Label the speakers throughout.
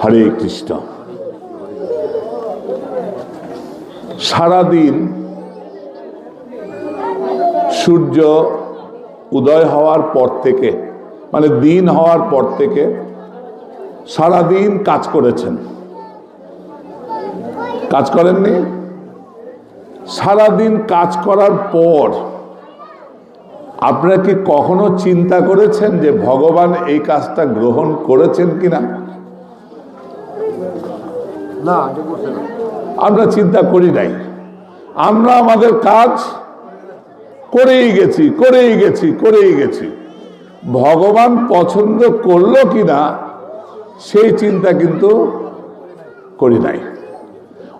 Speaker 1: হরে কৃষ্ণ। সারাদিন সূর্য উদয় হওয়ার পর থেকে মানে দিন হওয়ার পর থেকে সারাদিন কাজ করেছেন। কাজ করেননি? সারাদিন কাজ করার পর আপনারা কি কখনো চিন্তা করেছেন যে ভগবান এই কাজটা গ্রহণ করেছেন কিনা?
Speaker 2: না না
Speaker 1: আমরা চিন্তা করি নাই। আমরা আমাদের কাজ করেই গেছি করেই গেছি করেই গেছি। ভগবান পছন্দ করল কিনা সেই চিন্তা কিন্তু করি নাই।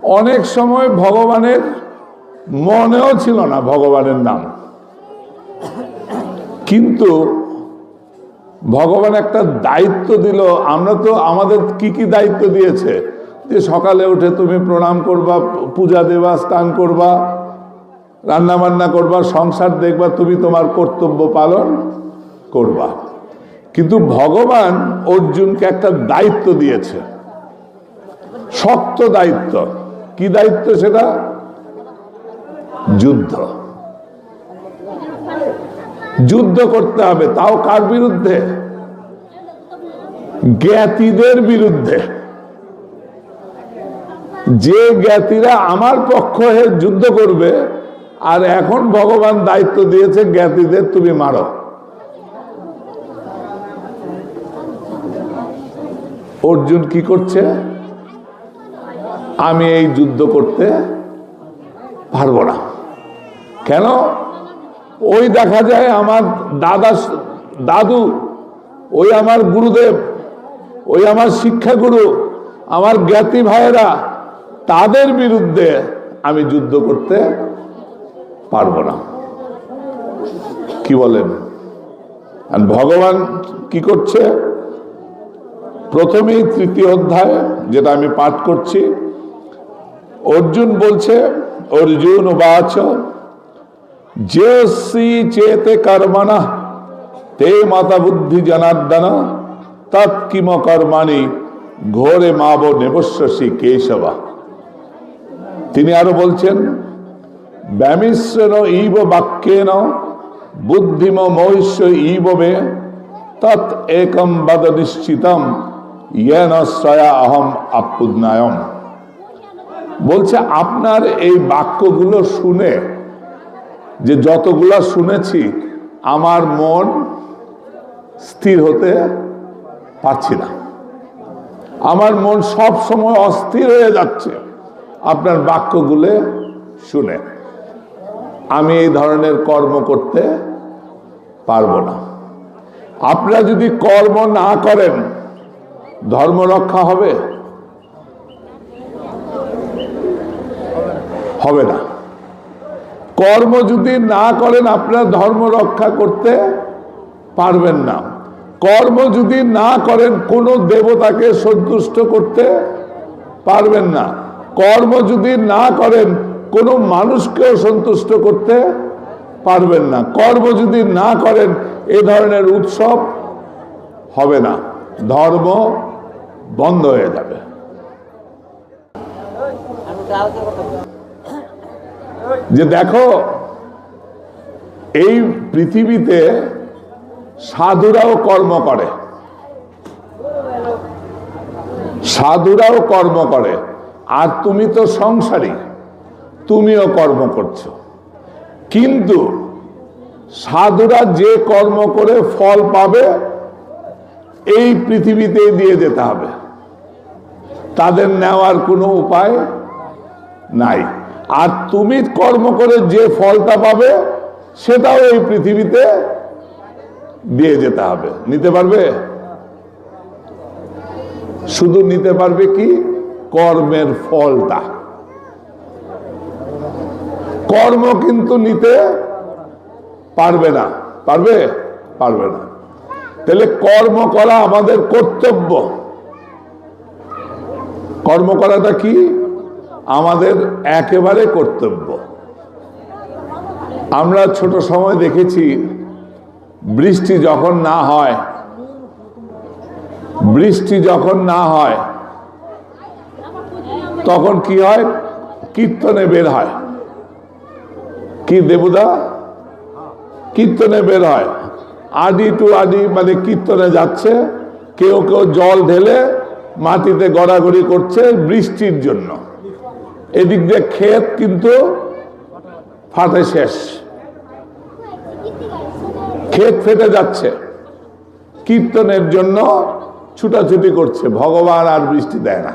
Speaker 1: অনেক সময় ভগবানের মনেও ছিল না ভগবানের নাম। কিন্তু ভগবান একটা দায়িত্ব দিল। আমরা তো আমাদের কি কি দায়িত্ব দিয়েছে? যে সকালে উঠে তুমি প্রণাম করবা, পূজা দেবা, স্নান করবা রান্না বান্না করবা, সংসার দেখবা, তুমি তোমার কর্তব্য পালন করবা। কিন্তু ভগবান অর্জুনকে একটা দায়িত্ব দিয়েছে। শক্ত দায়িত্ব। কি দায়িত্ব সেটা? যুদ্ধ। যুদ্ধ করতে হবে, তাও কার বিরুদ্ধে? জ্ঞাতিদের বিরুদ্ধে। যে জ্ঞাতিরা আমার পক্ষ হয়ে যুদ্ধ করবে, আর এখন ভগবান দায়িত্ব দিয়েছে জ্ঞাতিদের তুমি মারো। অর্জুন কি করছে? আমি এই যুদ্ধ করতে পারব না। কেন? ওই দেখা যায় আমার দাদা, দাদু, ওই আমার গুরুদেব, ওই আমার শিক্ষাগুরু, আমার জ্ঞাতি ভাইয়েরা তাদের বিরুদ্ধে আমি যুদ্ধ করতে পারব না। কি বলেন? ভগবান কি করছে? প্রথমেই তৃতীয় অধ্যায়, যেটা আমি পাঠ করছি, অর্জুন বলছে, অর্জুন বাচ যে চেতে কর্মণ, তে মাতা বুদ্ধি জনার্দন তৎকিম কর্মাণি, ঘোরে মাব নেবস্বসী কেশবা। তিনি আরও বলছেন, ব্যামিশ্রেণ ইব বাক্যেন, বুদ্ধিম মহিষ্য মে, তৎ একম বদ নিশ্চিতম, ইয়েন শ্রয়া অহম আপুদনায়ম বলছে, আপনার এই বাক্যগুলো শুনে, যে যতগুলা শুনেছি, আমার মন স্থির হতে পারছি না। আমার মন সব সময় অস্থির হয়ে যাচ্ছে। আপনার বাক্যগুলো শুনে। আমি এই ধরনের কর্ম করতে পারব না। আপনারা যদি কর্ম না করেন, ধর্ম রক্ষা হবে? হবে না। কর্ম যদি না করেন, আপনারা ধর্ম রক্ষা করতে পারবেন না। কর্ম যদি না করেন, কোনো দেবতাকে সন্তুষ্ট করতে পারবেন না। কর্ম যদি না করেন, কোনো মানুষকেও সন্তুষ্ট করতে পারবেন না। কর্ম যদি না করেন, এ ধরনের উৎসব হবে না। ধর্ম বন্ধ হয়ে যাবে। যে দেখো, এই পৃথিবীতে সাধুরাও কর্ম করে। সাধুরাও কর্ম করে। আর তুমি তো সংসারী, তুমিও কর্ম করছ। কিন্তু সাধুরা যে কর্ম করে ফল পাবে, এই পৃথিবীতে দিয়ে যেতে হবে। তাদের নেওয়ার কোনো উপায় নাই। আর তুমি কর্ম করে যে ফলটা পাবে, সেটাও এই পৃথিবীতে দিয়ে যেতে হবে। নিতে পারবে? শুধু নিতে পারবে কি? কর্মের ফলটা। কর্ম কিন্তু নিতে পারবে না। পারবে? পারবে না। তাহলে কর্ম করা আমাদের কর্তব্য। কর্ম করাটা কি? আমাদের একেবারে কর্তব্য। আমরা ছোট সময় দেখেছি, বৃষ্টি যখন না হয়, বৃষ্টি যখন না হয় তখন কি হয়? কীর্তনে বের হয়। কি দেবুদা কীর্তনে বের হয়। আডি টু আডি মানে কীর্তনে যাচ্ছে, কেউ কেউ জল ঢেলে মাটিতে গড়াগড়ি করছে বৃষ্টির জন্য। এদিক দিয়ে ক্ষেত কিন্তু ফাটে শেষ। ক্ষেত ফেটে যাচ্ছে। কীর্তনের জন্য ছুটাছুটি করছে। ভগবান আর বৃষ্টি দেয় না।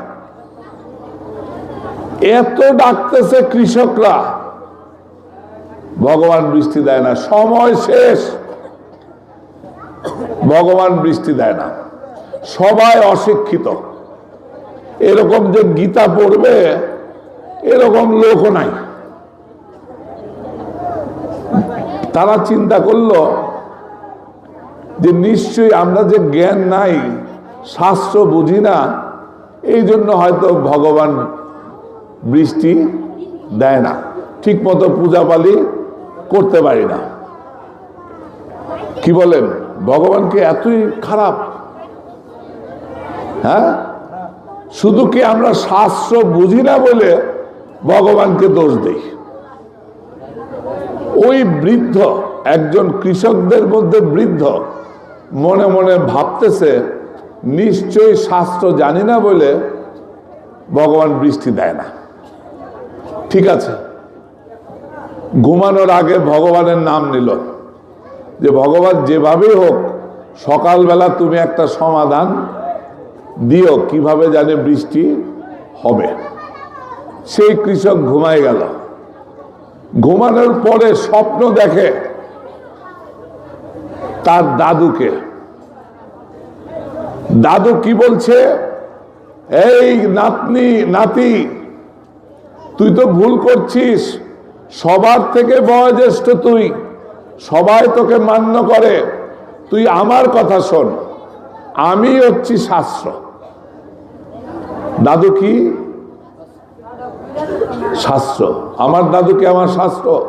Speaker 1: এত ডাকতেছে কৃষকরা। ভগবান বৃষ্টি দেয় না, সময় শেষ। ভগবান বৃষ্টি দেয় না, সবাই অশিক্ষিত। এরকম যে গীতা পড়বে, এরকম লোকও নাই। তারা চিন্তা করল যে নিশ্চয়ই আমরা যে জ্ঞান নাই, শাস্ত্র বুঝি না, এই জন্য হয়তো ভগবান বৃষ্টি দেয় না। ঠিক মতো পূজা পালি করতে পারি না। কি বলেন? ভগবানকে এতই খারাপ? হ্যাঁ? শুধু কি আমরা শাস্ত্র বুঝি না বলে ভগবানকে দোষ দিই? ওই বৃদ্ধ, একজন কৃষকদের মধ্যে বৃদ্ধ মনে মনে ভাবতেছে, নিশ্চয়ই শাস্ত্র জানি না বলে ভগবান বৃষ্টি দেয় না। ঠিক আছে। ঘুমানোর আগে ভগবানের নাম নিল। যে ভগবান যেভাবেই হোক, সকালবেলা তুমি একটা সমাধান দিও, কীভাবে জানে বৃষ্টি হবে। সেই কৃষক ঘুমায় গেল। ঘুমানোর পরে স্বপ্ন দেখে তার দাদুকে। দাদু কি বলছে? এই নাতনি, নাতি তুই তো ভুল করছিস। সবার থেকে বয়োজ্যেষ্ঠ তুই। সবাই তোকে মান্য করে। তুই আমার কথা শোন। আমি হচ্ছি শাস্ত্র। দাদু কি? শাস্ত্র। আমার দাদুকে আমার শাস্ত্র?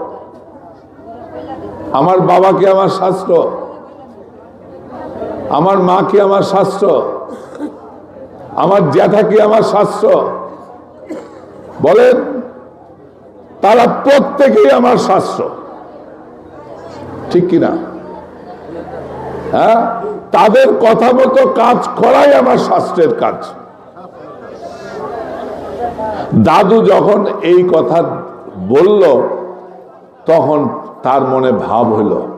Speaker 1: আমার বাবাকে আমার শাস্ত্র? আমার মা কি আমার শাস্ত্র? আমার জ্যাঠা কি আমার শাস্ত্র? বলেন। তারা প্রত্যেকেই আমার শাস্ত্র। ঠিক কিনা? হ্যাঁ? তাদের কথা মতো কাজ করাই আমার শাস্ত্রের কাজ। দাদু যখন এই কথা বলল, তখন তার মনে ভাব হলো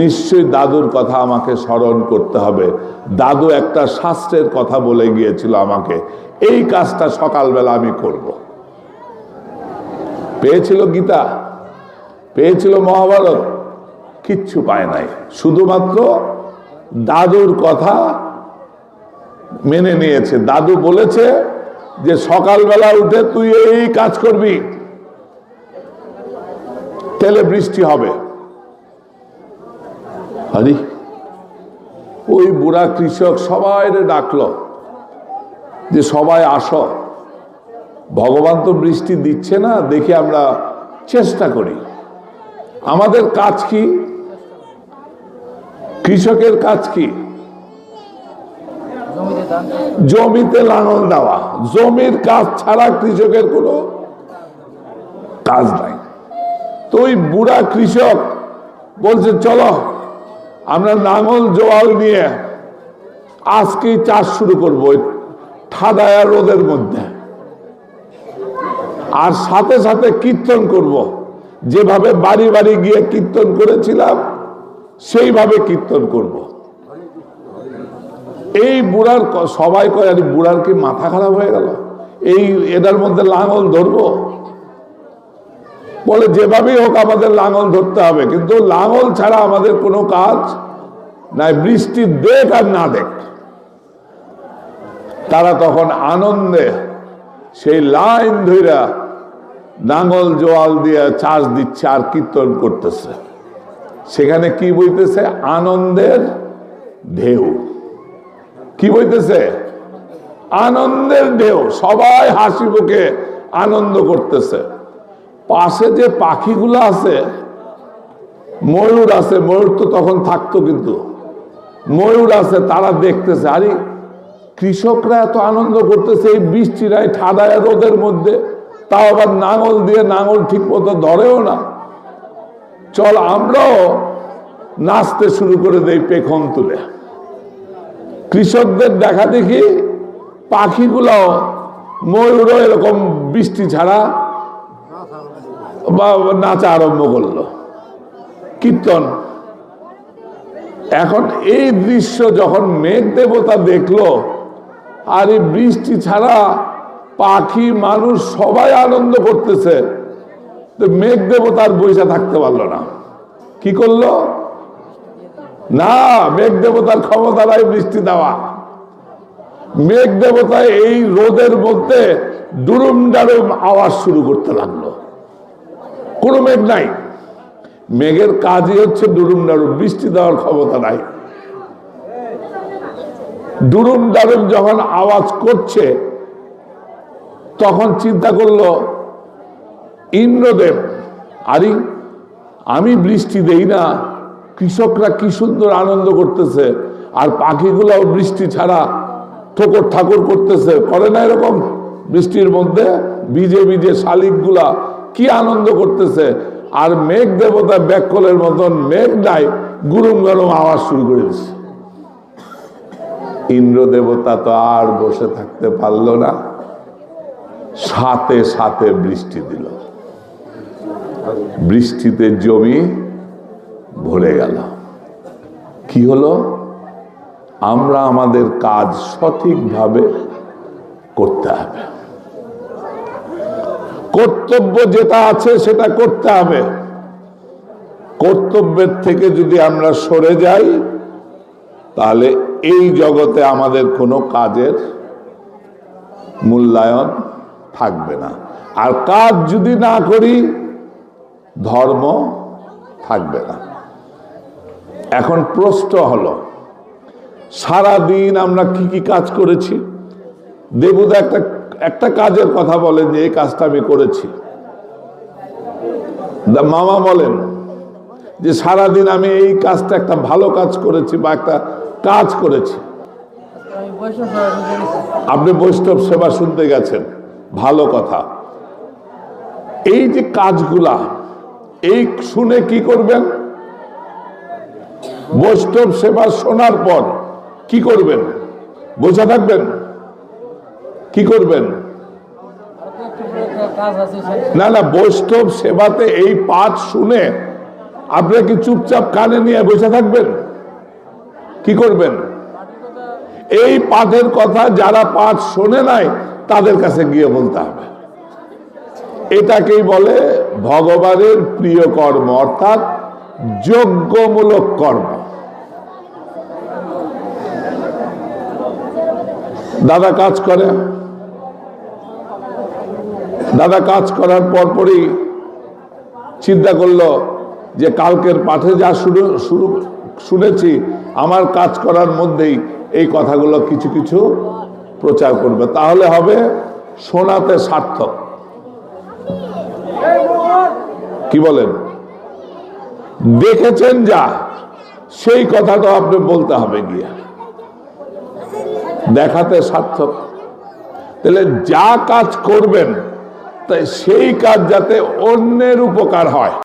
Speaker 1: নিশ্চয়ই দাদুর কথা আমাকে স্মরণ করতে হবে। দাদু একটা শাস্ত্রের কথা বলে গিয়েছিল আমাকে, এই কাজটা সকালবেলা আমি করব। পেয়েছিল গীতা, পেয়েছিল মহাভারত, কিচ্ছু পায় নাই। শুধুমাত্র দাদুর কথা মেনে নিয়েছে। দাদু বলেছে যে সকালবেলা উঠে তুই এই কাজ করবি তেলে বৃষ্টি হবে। আরে, ওই বুড়া কৃষক সবাই ডাকলো যে সবাই আসো। ভগবান তো বৃষ্টি দিচ্ছে না, দেখে আমরা চেষ্টা করি। আমাদের কাজ কি? কৃষকের কাজ কি?
Speaker 2: জমিতে
Speaker 1: লাঙল দেওয়া। জমির কাজ ছাড়া কৃষকের কোনো কাজ নাই। তো ওই বুড়া কৃষক বলছে, চলো, আমরা লাঙল জোয়াল নিয়ে আজকেই চাষ শুরু করব ঠাডায়া রোদের মধ্যে। আর সাথে সাথে কীর্তন করব। যেভাবে বাড়ি বাড়ি গিয়ে কীর্তন করেছিলাম, সেইভাবে কীর্তন করব। এই বুড়ার সবাই কয়, আর বুড়ার কি মাথা খারাপ হয়ে গেল এই এটার মধ্যে লাঙল ধরবো বলে, যেভাবেই হোক আমাদের লাঙল ধরতে হবে, কিন্তু লাঙল ছাড়া আমাদের কোনো কাজ নাই, বৃষ্টি দেখ আর না দেখ তারা তখন আনন্দে সেই লাইন ধইরা নাঙল জোয়াল দিয়ে চাষ দিচ্ছে আর কীর্তন করতেছে। সেখানে কি বইতেছে? আনন্দের ঢেউ। কি বইতেছে? আনন্দের ঢেউ। সবাই হাসি মুখে আনন্দ করতেছে। পাশে যে পাখিগুলো আছে, ময়ূর আছে, ময়ূর তো তখন থাকতো কিন্তু। ময়ূর আছে, তারা দেখতেছে, আরে কৃষকরা এত আনন্দ করতেছে, এই বৃষ্টি নাই রোদের মধ্যে। তাও আবার নাঙল দিয়ে নাঙল ঠিক মতো ধরেও না। চল আমরাও নাচতে শুরু করে দেই পেখন তুলে। কৃষকদের দেখা দেখি পাখিগুলো ময়ূরও এরকম বৃষ্টি ছাড়া বা নাচা আরম্ভ করল। কীর্তন। এখন এই দৃশ্য যখন মেঘ দেবতা দেখল আর এই বৃষ্টি ছাড়া পাখি, মানুষ সবাই আনন্দ করতেছে। তো মেঘ দেবতার বৈশা থাকতে পারল না। কি করল? না, মেঘ দেবতার ক্ষমতা নাই বৃষ্টি দেওয়া। মেঘ দেবতা এই রোদের মধ্যে ডুরুম ডারুম আওয়াজ শুরু করতে লাগল। কোনো মেঘ নাই। মেঘের কাজই হচ্ছে ডুরুম ডারুম, বৃষ্টি দেওয়ার ক্ষমতা নাই। ডুরুম ডারুম যখন আওয়াজ করছে, তখন চিন্তা করল, ইন্দ্রদেব, আরে, আমি বৃষ্টি দেই না, কৃষকরা কি সুন্দর আনন্দ করতেছে, আর পাখিগুলাও বৃষ্টি ছাড়া ঠোকর ঠাকুর করতেছে, করে না এরকম বৃষ্টির মধ্যে বিজে বিজে শালিকগুলা কি আনন্দ করতেছে, আর মেঘ দেবতা ব্যাকলের মতন মেঘ নাই গুরুম গরম আওয়াজ শুরু করে দিচ্ছে। ইন্দ্র দেবতা তো আর বসে থাকতে পারল না। সাথে সাথে বৃষ্টি দিল। বৃষ্টিতে জমি ভরে গেল। কি হলো? আমরা আমাদের কাজ সঠিকভাবে করতে হবে। কর্তব্য যেটা আছে সেটা করতে হবে। কর্তব্যের থেকে যদি আমরা সরে যাই তাহলে এই জগতে আমাদের কোনো কাজের মূল্যায়ন থাকবে না। আর কাজ যদি না করি, ধর্ম থাকবে না। এখন প্রশ্ন হলো, সারাদিন আমরা কি কি কাজ করেছি? দেবুদা একটা একটা কাজের কথা বলেন যে, এই কাজটা আমি করেছি। মামা বলেন যে, সারাদিন আমি এই কাজটা, একটা ভালো কাজ করেছি বা একটা কাজ করেছি। আপনি বৈষ্ণব সেবা শুনতে গেছেন, ভালো কথা। এই যে কাজগুলা, এই শুনে কি করবেন? বৈষ্ণব সেবা শোনার পর কি করবেন? বোঝা থাকবেন? কি করবেন? না না, বৈষ্ণব সেবাতে এই পাঠ শুনে আপনি কি চুপচাপ কানে নিয়ে বসে থাকবেন? কি করবেন? এই পাঠের কথা যারা পাঠ শোনে নাই, তাদের কাছে গিয়ে বলতে হবে। এটাকেই বলে ভগবানের প্রিয় কর্ম, অর্থাৎ যজ্ঞমূলক কর্ম। দাদা কাজ করে। দাদা কাজ করার পরপরই চিন্তা করল যে কালকের পাঠে যা শুরু শুরু শুনেছি, আমার কাজ করার মধ্যেই এই কথাগুলো কিছু কিছু প্রচার করবে। তাহলে হবে শোনাতে সার্থক। কি বলেন? দেখেছেন যা, সেই কথাটা আপনি বলতে হবে গিয়ে। দেখাতে সার্থক। তাহলে যা কাজ করবেন, তাই সেই কাজ যাতে অন্যের উপকার হয়।